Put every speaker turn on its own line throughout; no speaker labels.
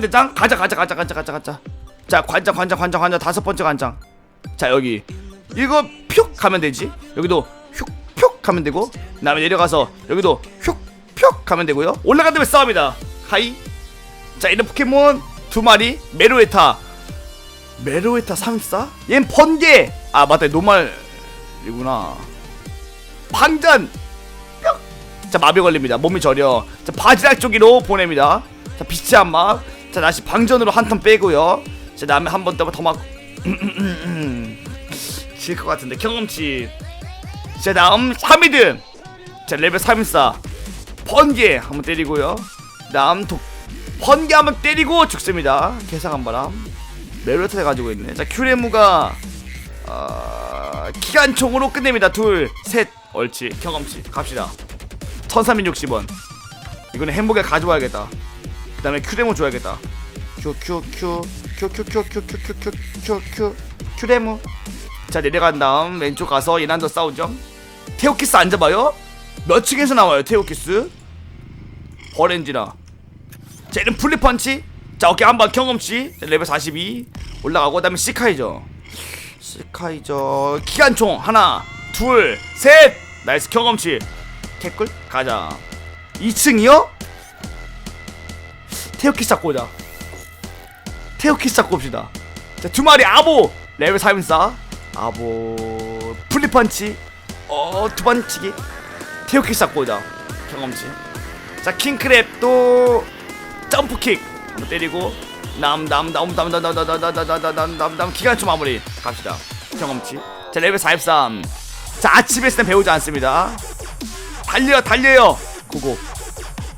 대장? 가자 가자 가자 가자 가자 가자. 자 관장 관장 관장 관장. 다섯 번째 관장. 자 여기. 이거 퓨 가면 되지? 여기도 휙퓨 가면 되고 그다음에 내려가서 여기도 휙퓨 가면 되고요. 올라간 다음에 싸웁니다. 하이. 자 이런 포켓몬 두 마리 메로에타. 메로에타 34? 얜 번개. 아 맞다. 노말이구나. 방전. 뿅! 자 마비 걸립니다. 몸이 저려. 자 바지락 쪽으로 보냅니다. 자 빛의 한막 자 다시 방전으로 한 턴 빼고요. 자 다음에 한 번더막 질것 같은데 경험치. 자 다음 3위드. 자 레벨 34 번개 한번 때리고요. 다음 독 번개 한번 때리고 죽습니다. 개상한 바람. 메로트 가지고 있네. 자 큐레무가 어, 기관총으로 끝냅니다. 둘셋. 옳지. 경험치. 갑시다. 1360원. 이거는 행복에 가져와야겠다. 그 다음에 큐레모 줘야겠다 큐큐큐 큐큐큐큐큐큐큐큐큐 큐레모 자 내려간 다음 왼쪽 가서 이난더 싸우죠 테오키스 앉아봐요 몇 층에서 나와요 테오키스 버렌지나 자 이런 플리펀치 자 오케이 한번 경험치 자, 레벨 42 올라가고 그 다음에 시카이저 시카이저 기관총 하나 둘 셋 나이스 경험치 개꿀 가자 2층이요? 테오키스 잡고 오자 테오키스 잡고 옵시다 자 두 마리 아보 레벨 44 아보 플리펀치 어 두번치기 테오키스 잡고 오자 경험치 자 킹크랩 또 점프킥 한번 때리고 남남남남남남남남남남남 기관총 마무리 갑시다 경험치 자 레벨 43 자 아침에 있을 땐 배우지 않습니다 달려요 달려요 고고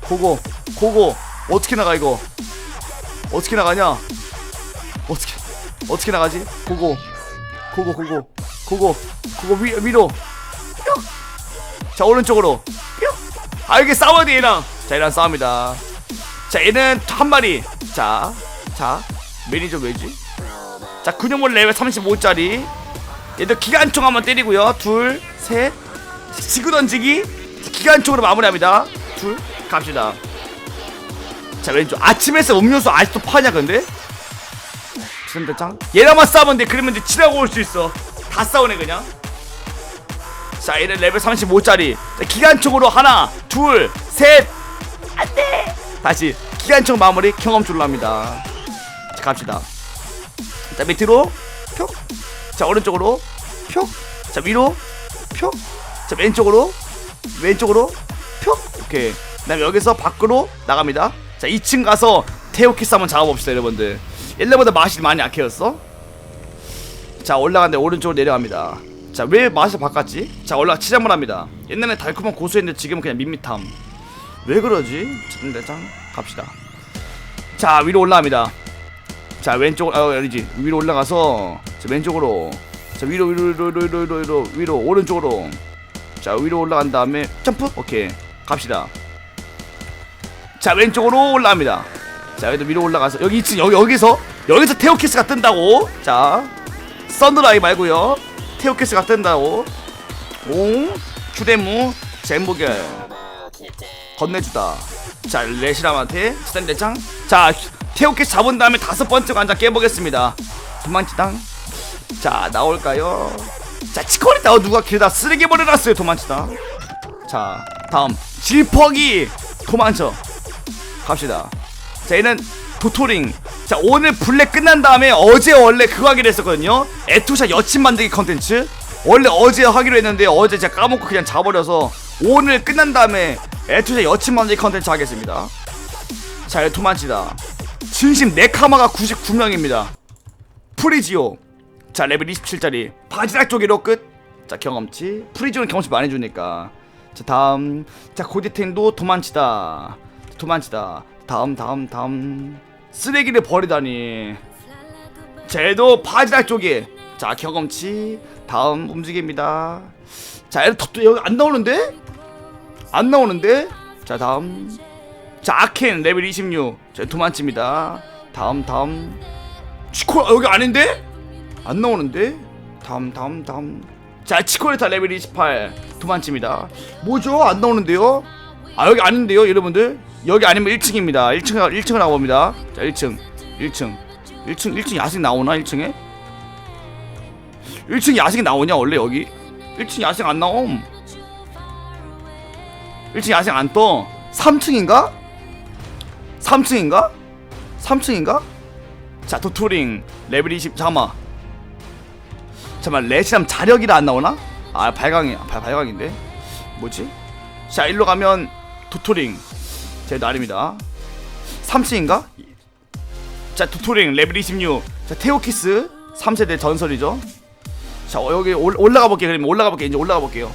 고고 고고 어떻게 나가 이거? 어떻게 나가냐? 어떻게 어떻게 나가지? 고고 고고 고고 고고 고고 위, 위로. 뿅. 자 오른쪽으로. 뿅. 아 이게 싸워야 돼 얘랑. 자 얘랑 싸웁니다. 자 얘는 한 마리. 자 자. 매니저 왜지. 자 근육물 레벨 35짜리. 얘도 기관총 한번 때리고요. 둘셋. 지구 던지기. 기관총으로 마무리합니다. 둘 갑시다 자 왼쪽 아침에서 음료수 아직도 파냐 근데? 지금대장 얘랑만 싸우면 돼 그러면 이제 치라고 올 수 있어. 다 싸우네 그냥. 자 얘는 레벨 35짜리. 자, 기관총으로 하나 둘셋. 안돼! 다시 기관총 마무리 경험줄로 합니다. 자 갑시다. 자 밑으로 푹자 오른쪽으로 푹자 위로 푹자 왼쪽으로 왼쪽으로 푹 오케이. 그다음에 여기서 밖으로 나갑니다 자 2층 가서 테오키스 한번 잡아봅시다 여러분들. 옛날보다 맛이 많이 약해졌어? 자 올라간데 오른쪽으로 내려갑니다. 자 왜 맛이 바꿨지? 자 올라 치즈 한번 합니다. 옛날에 달콤한 고소했는데 지금은 그냥 밋밋함. 왜 그러지? 전대장 갑시다. 자 위로 올라갑니다. 자 왼쪽 어 아니지. 위로 올라가서 자 왼쪽으로. 자 위로 위로 위로 위로 위로 위로, 위로 오른쪽으로. 자 위로 올라간 다음에 점프? 오케이. 갑시다 자 왼쪽으로 올라갑니다. 자 여기도 위로 올라가서 여기 2층 여기 여기서 여기서 테오키스가 뜬다고. 자 썬드라이 말고요. 테오키스가 뜬다고. 옹 휴대무 젠보결 건네주다. 자 레시람한테 스탠드장. 자 테오키스 잡은 다음에 다섯 번째 관장 깨보겠습니다. 도망치당. 자 나올까요? 자 치코리타 어, 누가 길다 쓰레기 버려놨어요 도망치다 자 다음 질퍽이 도망쳐 갑시다. 자 얘는 도토링. 자 오늘 블랙 끝난 다음에 어제 원래 그거 하기로 했었거든요. 에투샤 여친 만들기 컨텐츠. 원래 어제 하기로 했는데 어제 제가 까먹고 그냥 자버려서 오늘 끝난 다음에 에투샤 여친 만들기 컨텐츠 하겠습니다. 자얘 도망치다. 진심 네카마가 99명입니다. 프리지오. 자 레벨 27짜리. 바지락 쪽이로 끝자 경험치. 프리지오는 경험치 많이 주니까. 자 다음. 자 고디텐도 도망치다 도망치다. 다음 다음 다음. 쓰레기를 버리다니. 쟤도 바지락 쪽에. 자 경험치. 다음 움직입니다. 자 얘는 또 여기 안 나오는데? 안 나오는데? 자 다음. 자 아켄 레벨 26자 도망칩니다. 다음 다음. 치코 아, 여기 아닌데? 안 나오는데? 다음 다음 다음. 자 치코레타 레벨 28 도망칩니다. 뭐죠? 안 나오는데요? 아 여기 아닌데요 여러분들 여기 아니면 1층입니다. 1층 1층을 나옵니다. 자 1층 1층. 1층 1층 야생 나오나 1층에? 1층 야생 나오냐 원래 여기? 1층 야생 안 나옴. 1층 야생 안떠. 3층인가? 3층인가? 3층인가? 자 도토링. 레벨 20 잠깐만. 잠깐만 레시람 자력이라 안 나오나? 아 발광이 발, 발광인데? 뭐지? 자 일로 가면 도토링 제 날입니다. 3층인가? 자 도토링 레벨 26자 테오키스 3세대 전설이죠. 자 어, 여기 올, 올라가 볼게요. 그러면 올라가 볼게요. 이제 올라가 볼게요.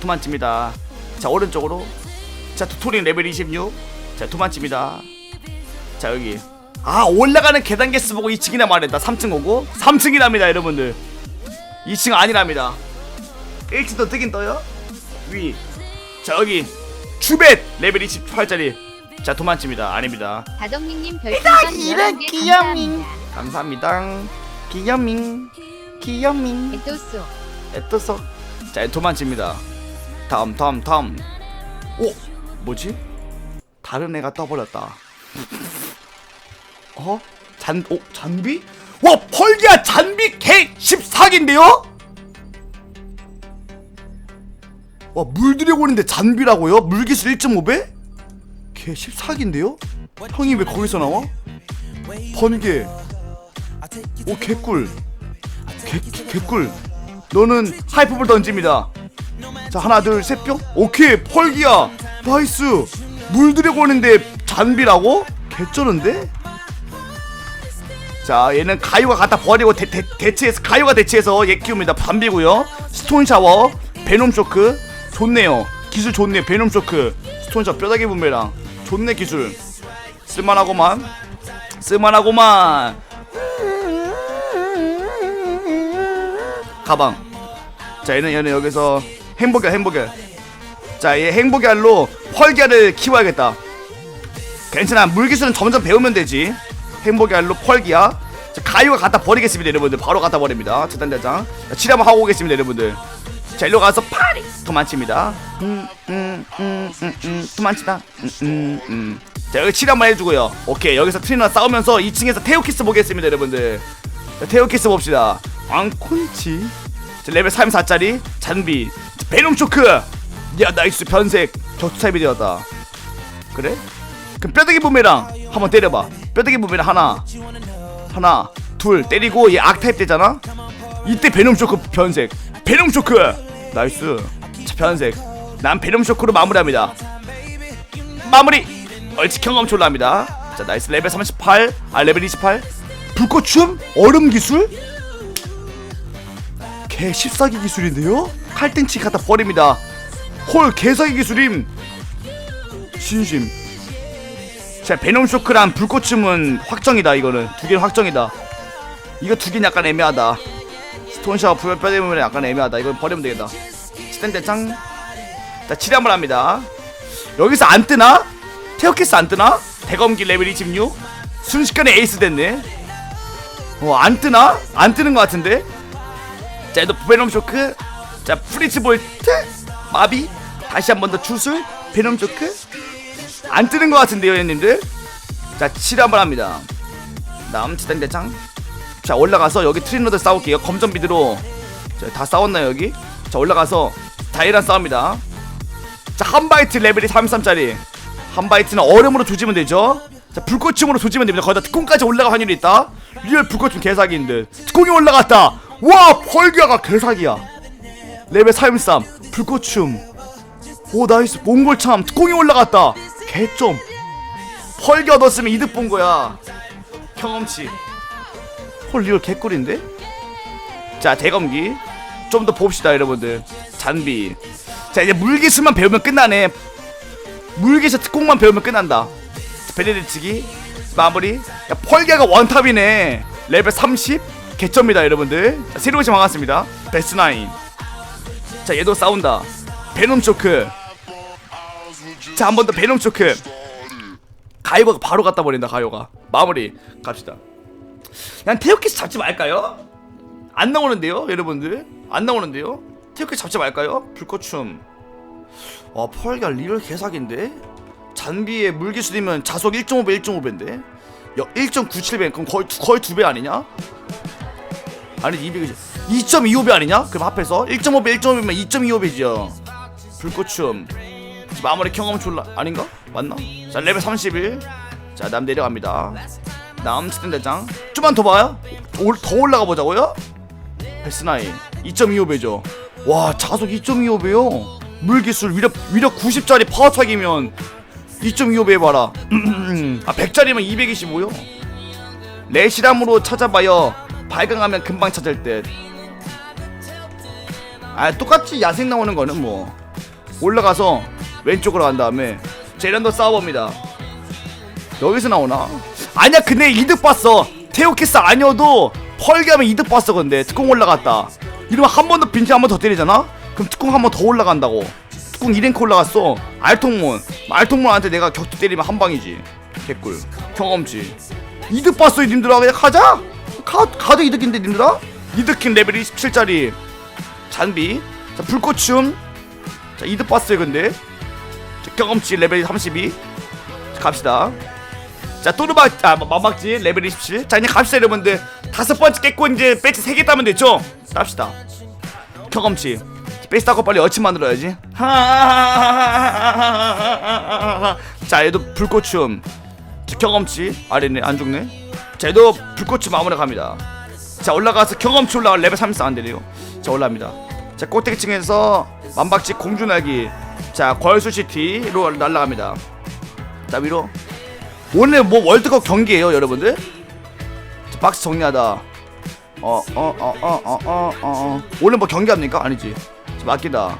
도만칩니다. 자 오른쪽으로. 자 도토링 레벨 26자 도만칩니다. 자 여기. 아 올라가는 계단 개수 보고 2층이나 말했다. 3층 오고. 3층이랍니다 여러분들. 2층 아니랍니다. 1층도 뜨긴 떠요. 위 자 여기 주벳! 레벨 28짜리 자 도만칩니다. 아닙니다.
다덕님님 별풍선
이런
11개
귀염이.
감사합니다.
감사합니다. 기염밍 기염밍
에토소.
애떠서 자 도만칩니다. 다음 다음 다음. 오! 뭐지? 다른 애가 떠버렸다. 어? 잔, 오, 잔비? 와, 펄기야 잔비 개 14기인데요? 와, 물들여오는데 잔비라고요? 물기술 1.5배? 개 14기인데요? 형이 왜 거기서 나와? 번개 오, 개꿀 개, 개, 개꿀 너는 하이퍼볼 던집니다 자 하나 둘셋 뿅 오케이 펄기야 나이스 오는데 잔비라고? 개쩌는데? 자 얘는 가유가 갖다 버리고 대, 대, 대체해서 가유가 대체해서 얘 키웁니다 반비고요 스톤 샤워 베놈 쇼크 좋네요. 기술 좋네요 베놈 쇼크. 스톤 샤워 뼈다귀 분배랑. 좋네 기술. 쓸만하고만. 쓸만하고만. 가방. 자 얘는 얘는 여기서 행복이 행복이 자얘 행복이 알로 펄기아를 키워야겠다. 괜찮아. 물기술은 점점 배우면 되지. 행복이 알로 펄기야. 자, 가유가 갖다 버리겠습니다 여러분들. 바로 갖다 버립니다. 재단대장. 자, 치료 한번 하고 오겠습니다 여러분들 자 일로 가서 파리! 도망칩니다. 음 음 음 음 음 도망치다. 음 음 음. 자 여기 치료 한번 해주고요. 오케이 여기서 트리너 싸우면서 2층에서 테오키스 보겠습니다 여러분들. 자, 테오키스 봅시다. 왕콘치? 자, 레벨 34짜리? 잔비 자, 베놈 쇼크! 야 나이스 변색. 격투 타입이 되었다. 그래? 그럼 뼈대기 부메랑 한번 때려봐. 뼈대기 부메랑 하나. 하나 둘 때리고 얘 악타입 되잖아? 이때 베놈 쇼크 변색. 베놈 쇼크 나이스. 자 변색. 난 베놈 쇼크로 마무리합니다. 마무리! 얼치 경험치 올라갑니다. 자 나이스 레벨 38 아 레벨 28 불꽃춤? 얼음 기술? 개 14기 기술인데요? 칼땡치 갖다 버립니다. 홀 개사기 기술임. 신심. 자 베놈 쇼크랑 불꽃춤은 확정이다 이거는. 두 개는 확정이다. 이거 두 개는 약간 애매하다 스톤샤워 불뼈대문에 약간 애매하다 이거 버리면 되겠다 스탠대창 자 치료 한번 합니다 여기서 안 뜨나? 테어키스 안 뜨나? 대검기 레벨 26 순식간에 에이스 됐네 어 안 뜨나? 안 뜨는 것 같은데 자 얘도 베놈 쇼크 자 프리츠 볼트 마비 다시 한 번더 주술 베놈 쇼크 안 뜨는 것 같은데요, 형님들. 자, 치료 한번 합니다. 다음 지단 대창. 자, 올라가서 여기 트리너들 싸울게요. 검전 비드로. 자, 다 싸웠나요, 여기? 자, 올라가서 다이란 싸웁니다. 자, 한바이트 레벨이 33짜리. 한바이트는 얼음으로 조지면 되죠. 자, 불꽃춤으로 조지면 됩니다. 거기다 특공까지 올라갈 확률이 있다. 리얼 불꽃춤 개사기인 듯. 특공이 올라갔다. 와, 펄기아가 개사기야. 레벨 33. 불꽃춤. 오 나이스 몽골참 특공이 올라갔다 개점 펄기 얻었으면 이득 본 거야 경험치 헐 리얼 개꿀인데? 자 대검기. 좀 더 봅시다 여러분들. 잔비. 자 이제 물기술만 배우면 끝나네. 물기술 특공만 배우면 끝난다. 베네디치기 마무리. 야 펄기가 원탑이네. 레벨 30 개점이다 여러분들. 자, 새로운 시 반갑습니다. 베스나인. 자 얘도 싸운다. 베놈 쇼크. 자 한 번 더 베놈 쇼크. 가이버가 바로 갖다 버린다 가요가. 마무리. 갑시다 그냥 테오키스 잡지 말까요? 안 나오는데요 여러분들 안 나오는데요 테오키스 잡지 말까요? 불꽃춤 와 펄가 리얼 개사기인데 잔비에 물기술이면 자속 1.5배 1.5배인데 1.97배 그럼 거의 두- 거의 두배 아니냐? 아니 200 2.25배 아니냐? 그럼 합해서 1.5배 1.5배면 2.25배지요 불꽃춤 마무리 경험 졸라 아닌가? 맞나? 자 레벨 31 자 남 내려갑니다 남 스탠 대장 좀만 더 봐요? 올, 더 올라가 보자고요? 베스나인 2.25배죠. 와 자속 2.25배요? 물기술 위력 위력 90짜리 파워차기면 2.25배 해봐라. 아 100짜리면 225요? 레시람으로 찾아봐요. 발광하면 금방 찾을 듯아 똑같이 야생 나오는 거는 뭐. 올라가서 왼쪽으로 간 다음에 제련도 싸워봅니다. 여기서 나오나? 아니야 근데 이득 봤어. 테오키스 아니어도 펄기하면 이득 봤어 근데. 특공 올라갔다. 이러면 한 번 더 빈티 한번 더 때리잖아? 그럼 특공 한 번 더 올라간다고. 특공 2랭크 올라갔어. 알통문. 알통문한테 내가 격투 때리면 한 방이지. 개꿀. 경험치. 이득 봤어 님들아. 그냥 가자. 가, 가도 이득인데 님들아. 이득킨 레벨 27짜리 잔비 자 불꽃춤. 자 이득 봤어요 근데. 자, 경험치 레벨 32 자, 갑시다 자 또르박 아 마막지 레벨 27. 자 이제 갑시다 여러분들 다섯 번째 깼고 이제 배치 세개 따면 됐죠? 땁시다. 경험치. 배치 따고 빨리 어치 만들어야지. 자 얘도 불꽃춤. 자, 경험치 아래네 안 죽네. 자 얘도 불꽃춤 마무리 갑니다. 자 올라가서 경험치 올라가 레벨 34 안 되네요. 자 올라갑니다. 자 꼭대기층에서 만박지 공주날기. 자 걸수시티로 날아갑니다. 자 위로 오늘 뭐 월드컵 경기예요 여러분들? 자, 박스 정리하다. 어 어 어 어 어 어 어 어. 오늘 뭐 경기합니까? 아니지. 자, 맡기다.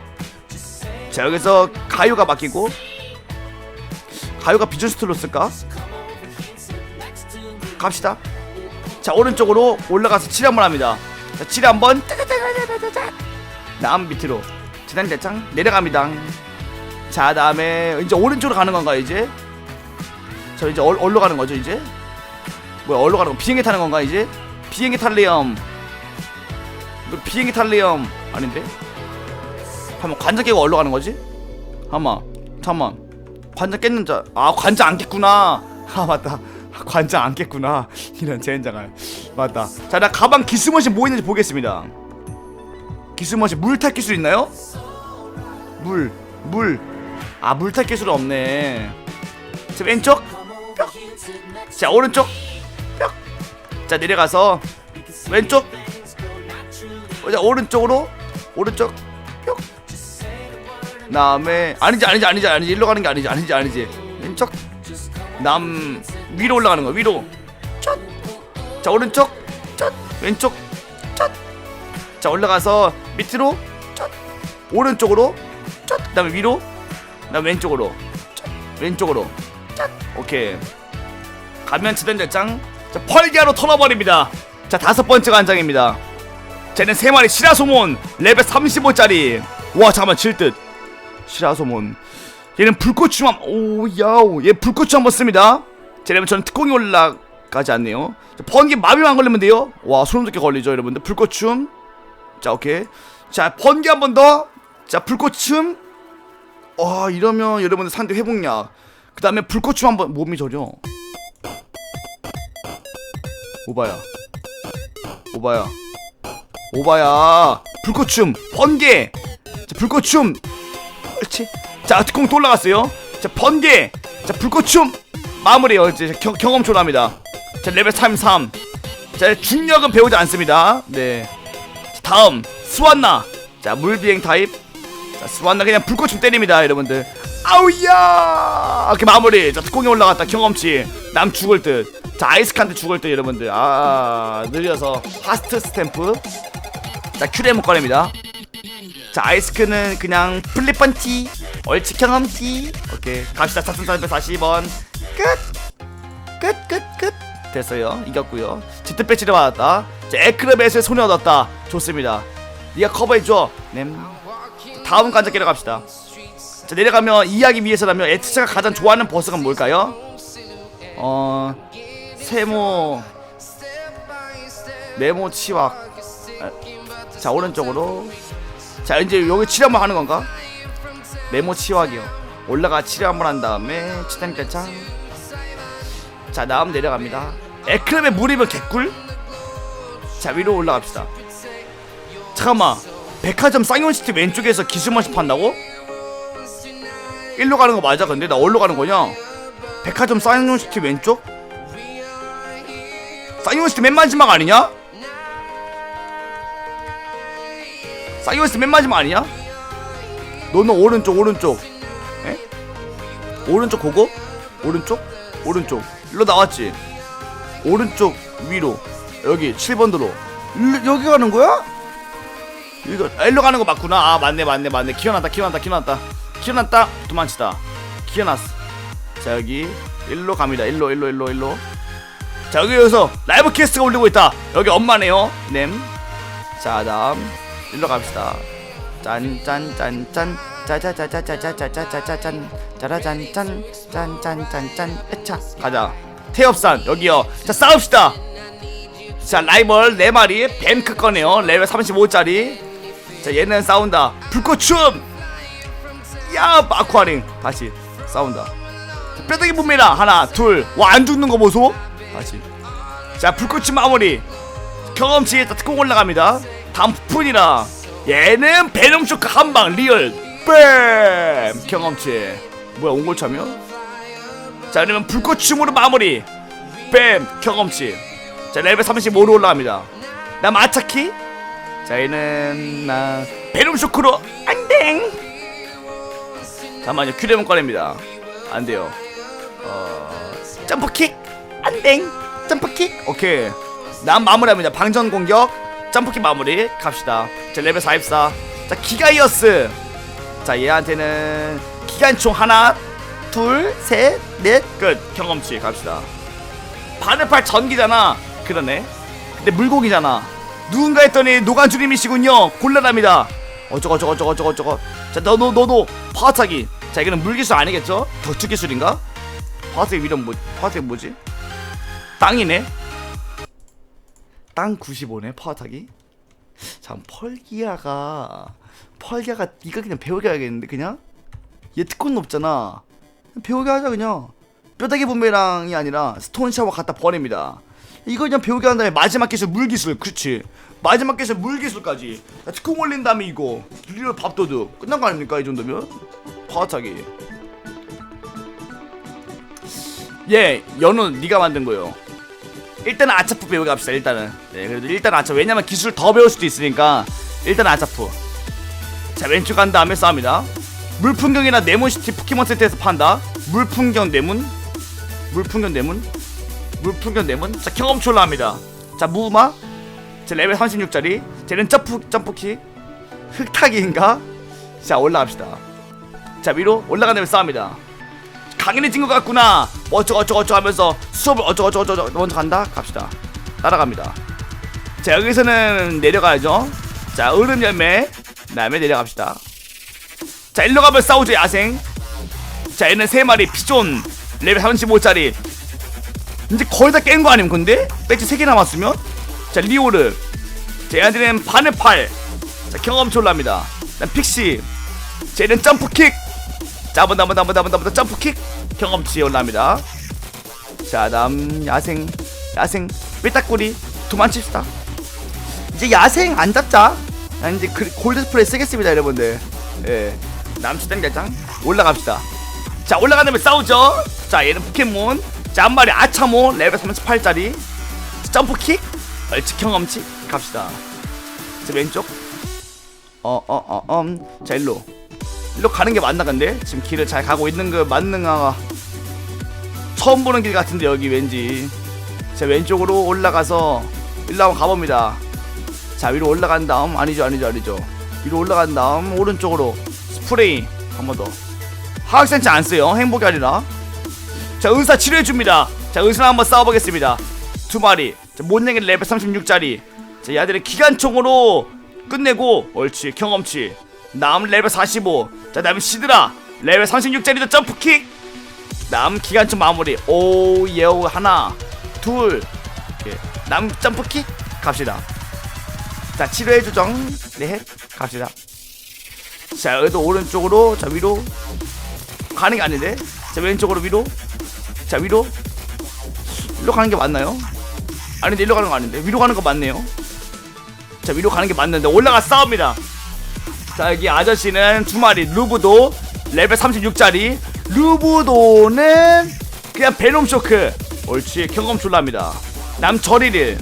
자 여기서 가요가 맡기고. 가요가 비전스트로 쓸까? 갑시다. 자 오른쪽으로 올라가서 칠회 한번 합니다. 자 칠회 한번. 남 밑으로. 지난 대창 내려갑니다. 자 다음에 이제 오른쪽으로 가는 건가 이제 저 이제 얼, 얼로 가는 거죠 이제? 뭐야 얼로 가는 거 비행기 타는 건가 이제? 비행기 탈래염 이거 비행기 탈래염 아닌데? 한번 관자 깨고 얼로 가는 거지? 잠만 잠만 관자 깼는 자아 관자 안 깼구나 아 맞다 관자 안 깼구나 이런 젠장할 맞다 자 나 가방 기스머신 뭐 있는지 보겠습니다 기스머신 물탈 기술 있나요? 물 물. 아 물 탈 기술 없네 자 왼쪽 뿅. 자 오른쪽 뿅. 자 내려가서 왼쪽 어, 자 오른쪽으로 오른쪽 뿅. 다음에 아니지 아니지 아니지 아니지 일로 가는 게 아니지 아니지 아니지 왼쪽 남 위로 올라가는 거 위로 첫. 자 오른쪽 첫. 왼쪽 첫. 자 올라가서 밑으로 첫. 오른쪽으로 첫. 그다음에 위로 그다음 왼쪽으로 첫. 왼쪽으로 짠! 오케이. 가면 대장. 자 펄기아로 털어버립니다. 자 다섯 번째 관장입니다. 쟤는 세 마리 시라소몬 레벨 35짜리. 와 잠깐만 질 듯. 시라소몬 얘는 불꽃춤 오 야오. 얘 불꽃춤 한번 씁니다. 쟤는 저는 특공이 올라가지 않네요. 자, 번개 마비만 걸리면 돼요. 와 소름 돋게 걸리죠 여러분들. 불꽃춤. 자 오케이. 자 번개 한 번 더 자 불꽃춤. 와 이러면 여러분들 상대 회복약 그 다음에 불꽃춤 한번 몸이 저려. 오바야. 오바야. 오바야. 불꽃춤 번개. 자 불꽃춤 그렇지. 자 특공 또 올라갔어요. 자 번개. 자 불꽃춤 마무리요. 이제 경, 경험 초라합니다. 자 레벨 33 자 중력은 배우지 않습니다. 네. 자, 다음. 스완나. 자 물비행 타입. 자 스완나 그냥 불꽃춤 때립니다 여러분들 아우야! 이렇게 마무리. 자 특공이 올라갔다. 경험치. 남 죽을 듯자 아이스칸드 죽을 듯 여러분들. 아 느려서 파스트 스탬프. 자 큐레모 꺼냅니다. 자 아이스크는 그냥 플립펀티 얼치 경험치 오케이 갑시다. 4440원. 끝 끝 끝 끝. 됐어요. 이겼고요. 지트 배치를 받았다. 자 에크르벳의 손에 얻었다. 좋습니다. 니가 커버해줘. 넴 다음 관자끼러 갑시다 자 내려가면 이야기 위해서라면 에트차가 가장 좋아하는 버스가 뭘까요? 어 세모 네모 치왁 아, 자 오른쪽으로. 자 이제 여기 칠한번 하는 건가? 네모 치왁이요. 올라가 치료 한번 한 다음에 치탄 대창. 자 다음 내려갑니다. 에크렘에 물이면 개꿀? 자 위로 올라갑시다. 잠깐만. 백화점 쌍용시티 왼쪽에서 기술머신 판다고? 일로 가는 거 맞아 근데 나 어디로 가는 거냐 백화점 쌍용시티 왼쪽? 쌍용시티 맨 마지막 아니냐? 쌍용시티 맨 마지막 아니냐? 너는 오른쪽 오른쪽 에? 오른쪽 고고? 오른쪽? 오른쪽 일로 나왔지? 오른쪽 위로 여기 7번 도로 일로, 여기 가는 거야? 이거 아, 일로 가는 거 맞구나 아 맞네 맞네 맞네 기어났다 기어났다 기어났다 기어났다 도망치다 기어났어 자 여기 일로 갑니다 일로 일로 일로 일로 자 여기 여기서 라이브 캐스트가 올리고 있다 여기 엄마네요 냄자 다음 일로 갑시다 짠짠짠짠 짜자자자자자자자자짠 짜라짠짠 짠짠짠짠 에차 가자 태엽산 여기요 자 싸웁시다 자 라이벌 4마리 뱀크 꺼네요 레벨 35짜리 자 얘는 싸운다 불꽃춤 야 마쿠아링. 다시 싸운다. 자, 뼈다귀 봅니다. 하나 둘와 안 죽는 거 보소. 다시. 자 불꽃춤 마무리. 경험치에 다 특공 올라갑니다. 다음 푸푼이라. 얘는 베놈 쇼크 한방 리얼. 뱀 경험치. 뭐야 참여? 자 그러면 불꽃춤으로 마무리. 뱀 경험치. 자 레벨 35로 올라갑니다. 나 마차키? 자 얘는 나 베놈 쇼크로. 안댕 잠깐만요 큐레몬 꺼냅니다. 안돼요. 어 점프킥? 안댕 점프킥? 오케이. 난 마무리합니다. 방전 공격. 점프킥 마무리. 갑시다. 자 레벨 44자 기가이어스. 자 얘한테는 기관총 하나 둘셋넷끝. 경험치. 갑시다. 바늘팔 전기잖아. 그러네. 근데 물고기잖아. 누군가 했더니 노간주님이시군요. 곤란합니다. 어쩌고 저쩌고 저쩌고 저쩌고 자너너 너도 파워차기 자 이거는 물기술 아니겠죠? 덕추 기술인가? 파워차기 이름 뭐 파워차기 뭐지? 땅이네? 땅 95네 파워타기? 참 펄기아가 펄기아가 이거 그냥 배우게 하겠는데 그냥? 얘 특권 높잖아. 배우게 하자 그냥. 뼈다귀 분배랑이 아니라 스톤 샤워 갖다 버립니다. 이거 그냥 배우게 한 다음에 마지막 기술 물 기술. 그렇지 마지막 기술 물기술까지. 야, 특권 올린 다음에 이거 리얼 밥도둑. 끝난 거 아닙니까 이 정도면? 파워타기. 예 연우 네가 만든 거요. 일단은 아차프 배우게 합시다 일단은. 네 그래도 일단 아차 왜냐면 기술 더 배울 수도 있으니까. 일단 아차프. 자 왼쪽 간 다음에 싸웁니다. 물풍경이나 네몬시티 포켓몬 세트에서 판다. 물풍경 네몬. 물풍경 네몬. 물풍경 네몬. 자 경험치 올라갑니다. 자 무마 자 레벨 36짜리 쟤는 점프 점프키 흙타기인가? 자 올라갑시다. 자 위로 올라가는 싸웁니다. 강인해진 것 같구나. 어쩌고 어쩌고 어쩌고 하면서 수업을 어쩌고 어쩌고 어쩌고 먼저 간다? 갑시다. 따라갑니다. 자 여기서는 내려가야죠. 자 얼음 열매 다음에 내려갑시다. 자 일로 가면 싸우죠 야생. 자 얘는 세 마리 피존 레벨 35짜리. 이제 거의 다 깬 거 아님 근데? 배지 3개 남았으면 자 리오르 자 얘한테는 바늘팔 자 경험치 올라갑니다 난 픽시 쟤는 점프킥 더, 한번 더, 한번 더, 점프킥 경험치 올라갑니다. 자, 다음 야생, 야생, 삐딱구리 도망칩시다. 이제 야생 안 잡자. 아, 이제 그, 골드 스프레이 쓰겠습니다, 여러분들. 예, 남치당 대장 올라갑시다. 자, 올라가는 면 싸우죠. 자, 얘는 포켓몬. 자, 한 마리 아차모 레벨 38짜리 점프킥, 얼치 경험치 갑시다. 자, 왼쪽. 어, 어, 어, 어, 음. 자, 일로. 일로 가는 게 맞나 근데? 지금 길을 잘 가고 있는 그 맞는가 처음 보는 길 같은데 여기 왠지. 자 왼쪽으로 올라가서 일로 한번 가봅니다. 자 위로 올라간 다음 아니죠 아니죠 아니죠. 위로 올라간 다음 오른쪽으로. 스프레이. 한 번더. 화학센치 안 써요 행복이 아니라? 자 은사 치료해줍니다. 자 은사 한번 싸워보겠습니다. 두 마리. 자 못내기 레벨 36짜리 자 얘들의 기관총으로 끝내고 옳지 경험치 남 레벨 45. 자, 다음에 시드라. 레벨 36짜리도 점프킥. 남 기관총 마무리. 오, 예오 하나, 둘. 이렇게. 남 점프킥 갑시다. 자, 치료해 주정. 네, 갑시다. 자, 여기도 오른쪽으로 자, 위로 가는 게 아닌데 자 왼쪽으로 위로 자 위로 위로 가는 게 맞나요? 아닌데 일로 가는 거 아닌데? 위로 가는 거 맞네요. 자 위로 가는 게 맞는데 올라가 싸웁니다. 자 여기 아저씨는 두 마리 루브도 레벨 36짜리. 루브도는 그냥 베놈 쇼크. 옳지 경험 졸랍니다. 남 저리릴.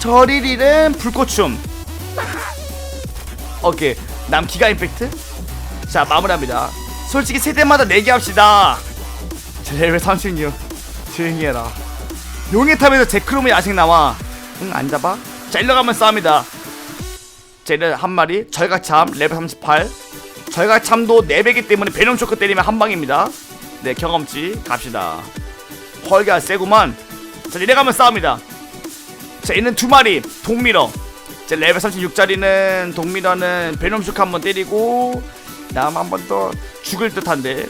저리릴은 불꽃춤. 오케이 남 기가 임팩트. 자 마무리합니다. 솔직히 세대마다 내기 합시다. 자, 레벨 36 조용히 해라 용의 탑에서 제크롬의 야생 나와. 응 안 잡아? 자 일로 가면 싸웁니다. 쟤는 한 마리. 절가참 레벨 38 절가참도 4배기 때문에 베놈 쇼크 때리면 한 방입니다. 네 경험치 갑시다. 헐가 세구만. 자 내려가면 싸웁니다. 자 얘는 두 마리. 동미러. 자 레벨 36짜리는 동미러는 베놈 쇼크 한번 때리고 다음 한 번 더 죽을 듯한데.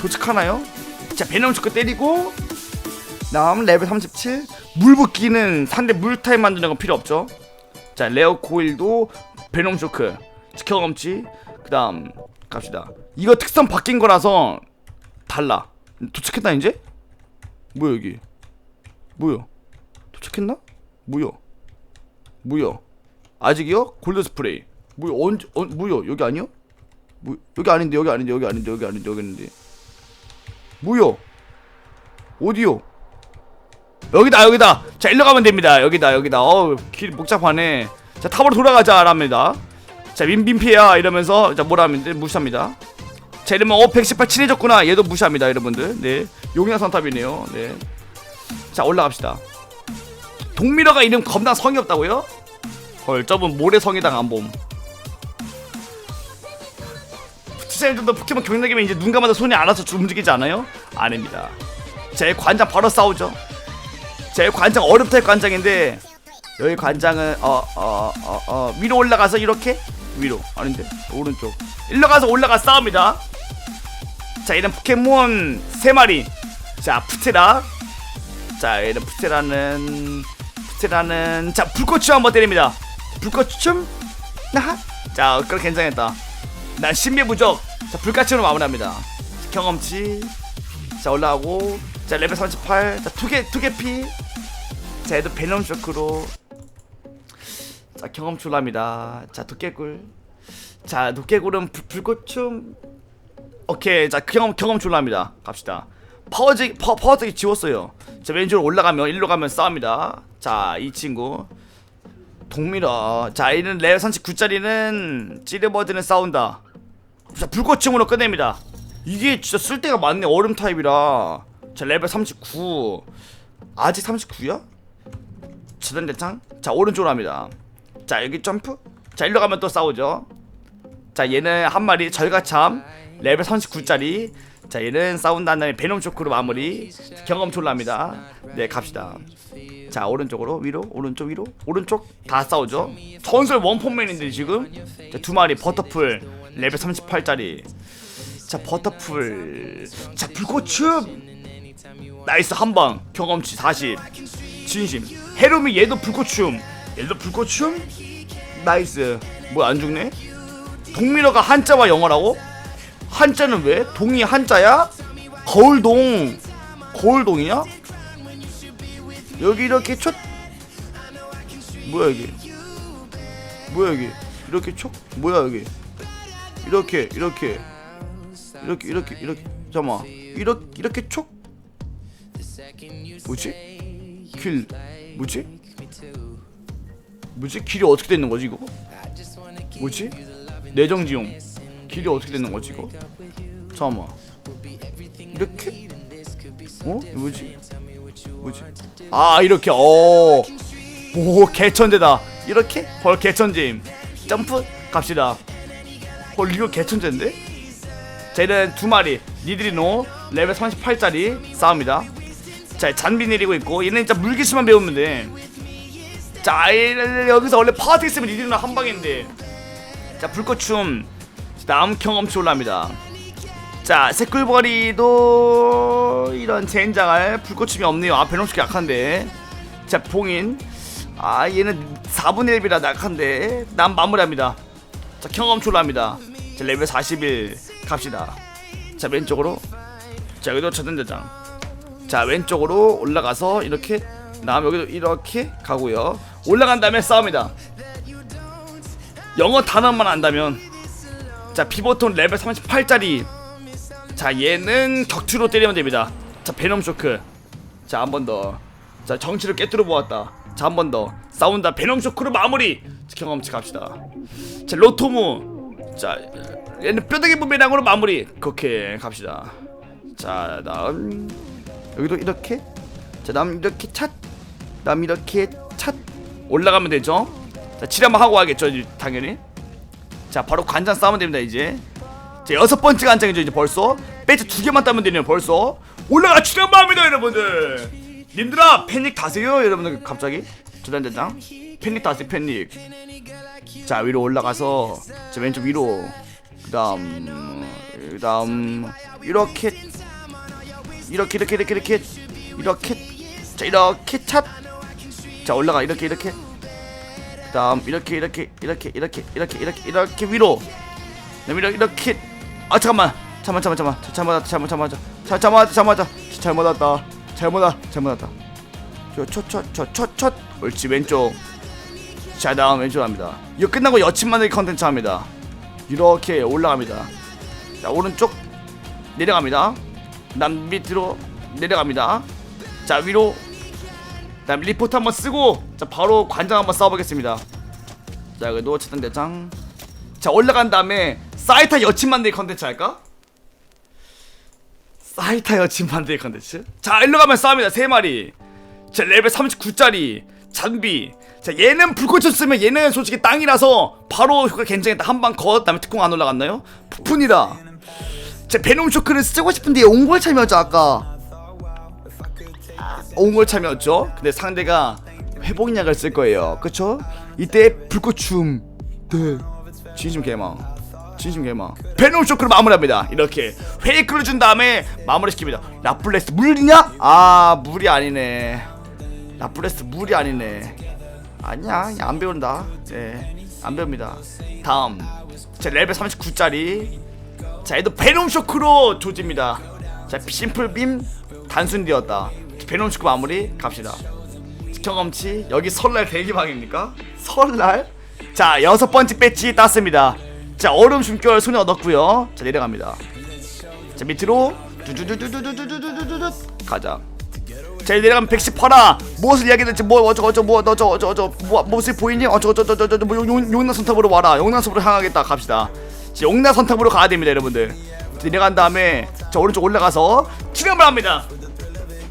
도착하나요? 자 베놈 쇼크 때리고 다음 레벨 37 물붓기는 상대 물 타입 만드는 건 필요 없죠. 자 레어 코일도 베놈 쇼크 경험치 그 다음 갑시다. 이거 특성 바뀐 거라서 달라. 도착했나 이제? 뭐야 여기? 뭐야? 도착했나? 뭐야? 뭐야? 아직이요? 골드 스프레이. 뭐야 언제 어, 뭐야? 여기 아니요? 뭐 여기 아닌데 여기 아닌데 여기 아닌데 여기 아닌데 여기 아닌데. 뭐야? 어디요? 여기다 여기다. 자 일로 가면 됩니다. 여기다 여기다. 어우 길 복잡하네. 자 탑으로 돌아가자 랍니다. 자 민빈피야 이러면서 자 뭐라 하면 돼 무시합니다. 자 이러면 어 118 친해졌구나. 얘도 무시합니다 여러분들. 네. 용이나 선탑이네요. 네자 올라갑시다. 동미러가 이름 겁나 성의 없다고요? 헐 저분 모래성이당 안봄. 부티사님들도 포켓몬 경력이면 이제 눈 감아도 손이 알아서 줄 움직이지 않아요? 아닙니다. 제 관장 바로 싸우죠 제 관장 어렵탈 관장인데 여기 관장은 어 어 어 어 위로 올라가서 이렇게? 위로. 아닌데. 오른쪽. 일로 가서 올라가 싸웁니다. 자 얘는 포켓몬 세 마리. 자 푸테라. 자 얘는 푸테라는 푸테라는 자 불꽃춤 한번 때립니다. 불꽃춤? 나하? 자 그럼 괜찮겠다. 난 신비부적 자 불꽃춤으로 마무리합니다. 경험치. 자 올라가고 자 레벨 38자 투개 투개피. 자 얘도 베놈 쇼크로. 자 경험 출랍니다. 자 도깨굴. 자 도깨굴은 불, 불꽃춤. 오케이. 자 경험 경험 출랍니다. 갑시다. 파워지 파, 파워지 지웠어요. 자 왼쪽으로 올라가면 일로 가면 싸웁니다. 자 이 친구. 동밀어 자 이는 레벨 39짜리는 찌르버드는 싸운다. 자 불꽃춤으로 끝냅니다. 이게 진짜 쓸데가 많네 얼음 타입이라 자 레벨 39 아직 39야? 저단대창 자 오른쪽으로 합니다. 자 여기 점프. 자 일로 가면 또 싸우죠. 자 얘는 한 마리 절가참. 레벨 39짜리. 자 얘는 싸운다는 다음에 베놈 쇼크로 마무리. 경험 졸랍니다. 네 갑시다. 자 오른쪽으로 위로 오른쪽 위로 오른쪽 다 싸우죠. 전설 원펀맨인데 지금. 자, 두 마리 버터풀. 레벨 38짜리. 자 버터풀. 자 불꽃춤 나이스 한방 경험치 40 진심. 헤루미 얘도 불꽃춤 얘도 불꽃춤 나이스. 뭐야 안 죽네? 동민어가 한자와 영어라고? 한자는 왜? 동이 한자야? 거울동. 거울동이냐? 여기 이렇게 촉. 뭐야 여기 뭐야 여기 이렇게 촉? 뭐야 여기? 이렇게 이렇게. 이렇게 이렇게 이렇게. 잠깐만. 이렇게 이렇게 촉 뭐지? 길 뭐지? 뭐지? 길이 어떻게 되는 거지 이거? 뭐지? 내정지용 길이 어떻게 되는 거지 이거? 잠깐만 이렇게? 어? 뭐지? 뭐지? 아 이렇게 어. 오 개천재다 이렇게? 헐 개천재임 점프 갑시다 헐 이거 개천재인데? 쟤는 두 마리 니드리노 레벨 38짜리 싸웁니다 자 잔비 내리고 있고 얘는 진짜 물기수만 배우면 돼자 여기서 원래 파워트 있으면 니드리노 한 방인데. 자 불꽃춤. 다음 경험치 올라옵니다. 자 새꿀벌이도 이런 젠장할 불꽃춤이 없네요. 앞에 놓치기 약한데. 자 봉인. 아 얘는 4분의 1이라 약한데. 난 마무리합니다. 자 경험치 올라옵니다. 자 레벨 41 갑시다. 자 왼쪽으로. 자 여기도 차단대장 자 왼쪽으로 올라가서 이렇게 다음 여기도 이렇게 가고요. 올라간 다음에 싸웁니다. 영어 단어만 안다면 자 피보톤 레벨 38짜리. 자 얘는 격투로 때리면 됩니다. 자 베놈 쇼크. 자 한 번 더 자 정치를 깨뜨려 보았다. 자 한 번 더. 싸운다. 베놈 쇼크로 마무리. 자, 경험치 갑시다. 자 로토무. 자 얘는 뼈다귀 부메랑으로 마무리. 그렇게 갑시다. 자 다음 여기도 이렇게. 자 다음 이렇게 찻 다음 이렇게 찻. 올라가면 되죠? 자 칠 한번 하고 이제 당연히. 자 바로 관장 싸우면 됩니다 이제. 자 여섯 번째 관장이죠 이제 벌써. 배지 두 개만 따면 되네요 벌써. 올라가 출연 마음이다 여러분들. 님들아 패닉 다세요 여러분들. 갑자기. 조단대장. 패닉 다세요 패닉. 자 위로 올라가서 자 왼쪽 위로. 그 다음 그 다음 이렇게 이렇게 이렇게 이렇게 이렇게. 이렇게. 자 이렇게. 찻자 올라가. 이렇게 이렇게. 그 다음 이렇게 이렇게 이렇게 이렇게 이렇게 이렇게 이렇게 위로. 그다음 이렇게 이렇게. 아 잠깐만. 잠만 잠만 잠만. 잘못 왔다 잘못 잘못 자 잘못 왔다 잘못 왔다. 잘못 왔다. 잘못 왔다 잘못 왔다. 저첫첫첫첫. 옳지 왼쪽. 자 다음 왼쪽 합니다. 이거 끝나고 여친 만들기 컨텐츠 합니다. 이렇게 올라갑니다. 자 오른쪽 내려갑니다 남 밑으로 내려갑니다. 자 위로. 다음 리포트 한번 쓰고 자 바로 관장 한번 싸워보겠습니다. 자 그래도 차단 대장. 자 올라간 다음에 사이타 여친 만들기 컨텐츠 할까? 사이타 여친 만들기 컨텐츠? 자 일로 가면 싸웁니다. 세 마리. 자 레벨 39짜리. 잔비. 자 얘는 불꽃을 쓰면 얘는 솔직히 땅이라서 바로 효과 괜찮겠다 한방 컷. 다음에 특공 안 올라갔나요? 부푼이다 제 베놈 쇼크를 쓰고 싶은데 옹골 참여였죠 아까. 옹골 참여였죠? 근데 상대가 회복약을 쓸 거예요. 그쵸? 이때 불꽃춤. 네. 진심 개망. 진심 개망. 베놈 쇼크를 마무리합니다. 이렇게 페이크를 준 다음에 마무리 시킵니다. 라플레스 물이냐? 아 물이 아니네. 라플레스 물이 아니네. 아니야 안 배운다. 네안 배웁니다. 다음. 제 레벨 39짜리 자 얘도 베놈 쇼크로 조집니다. 자 심플 빔 단순 되었다. 베놈 쇼크 마무리 갑시다. 경험치 여기 설날 대기방입니까? 설날? 자 여섯 번째 배지 땄습니다. 자 얼음 숨결 손에 얻었고요. 자 내려갑니다. 자 밑으로 두두두두두두두두두두 가자. 자 내려가면 118화 무엇을 이야기했는지 뭐 어쩌고 저쩌고 뭐 어쩌고 저쩌고 저쩌고 뭐 무엇을 보이니? 어쩌고 저쩌고 저쩌고 뭐 용- 용나 선탑으로 와라. 용나 선탑으로 향하겠다. 갑시다. 자 용나 선탑으로 가야 됩니다 여러분들. 자, 내려간 다음에 자 오른쪽 올라가서 치료을 합니다.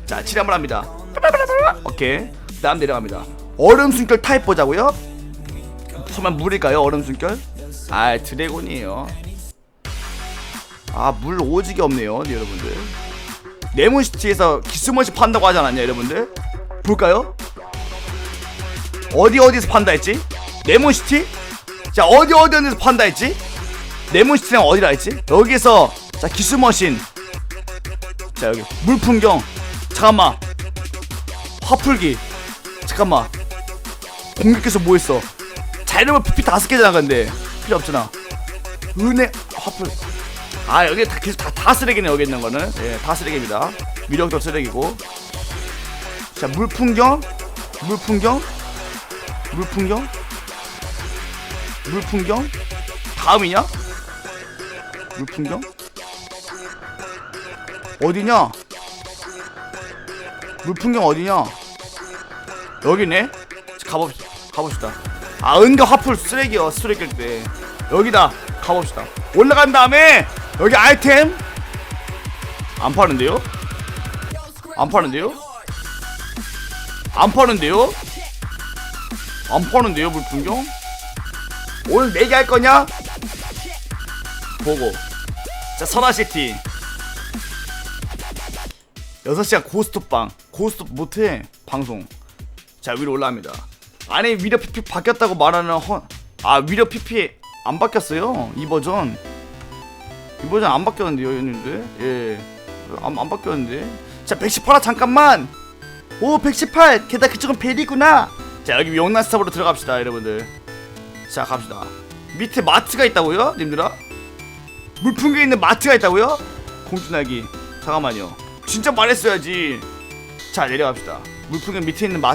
자 치료을 합니다. 오케이. 다음 내려갑니다. 얼음 숨결 타입 보자고요. 설마 물일까요? 얼음 숨결? 아 드래곤이에요. 아 물 오지게 없네요 여러분들. 네몬시티에서 기스머시 판다고 하지 않았냐 여러분들? 볼까요? 어디 어디서 판다 했지? 네몬시티? 자 어디 어디 어디서 판다 했지? 네몬시티랑 어디라 했지? 여기서 자 기스머신. 자 여기 물풍경. 잠깐만. 화풀기. 잠깐만. 공격해서 뭐 했어? 자 이러면 PP 다섯 개잖아 근데. 필요 없잖아. 은혜 화풀. 아 여기 다 계속 다, 다 쓰레기네 여기 있는 거는. 예다 쓰레기입니다. 위력도 쓰레기고. 자 물풍경. 물풍경. 물풍경. 물풍경. 다음이냐 물풍경? 어디냐? 물풍경 어디냐? 여기네? 가봅시다. 가봅시다. 아 은가 화풀 쓰레기요 쓰레기일 때. 여기다 가봅시다. 올라간 다음에 여기 아이템? 안 파는데요? 안 파는데요? 안 파는데요? 안 파는데요 물풍경? 오늘 내기 할 거냐? 보고 자 선화시티. 6시간 고스톱방 고스톱 못해 방송. 자 위로 올라갑니다. 아니 위력 PP 바뀌었다고 말하는 헌... 아 위력 PP 안 바뀌었어요? 이 버전. 이 버전 안 바뀌었는데요 형님들? 예안 안 바뀌었는데. 자 118화 잠깐만! 오 118 게다가 그쪽은 벨이구나! 자 여기 용난 스탑으로 들어갑시다 여러분들. 자 갑시다. 밑에 마트가 있다고요 님들아 물풍기에 있는 마트가 있다고요? 공주날기. 잠깐만요. 진짜 말했어야지. 자 내려갑시다. 물풍선 밑에 있는 마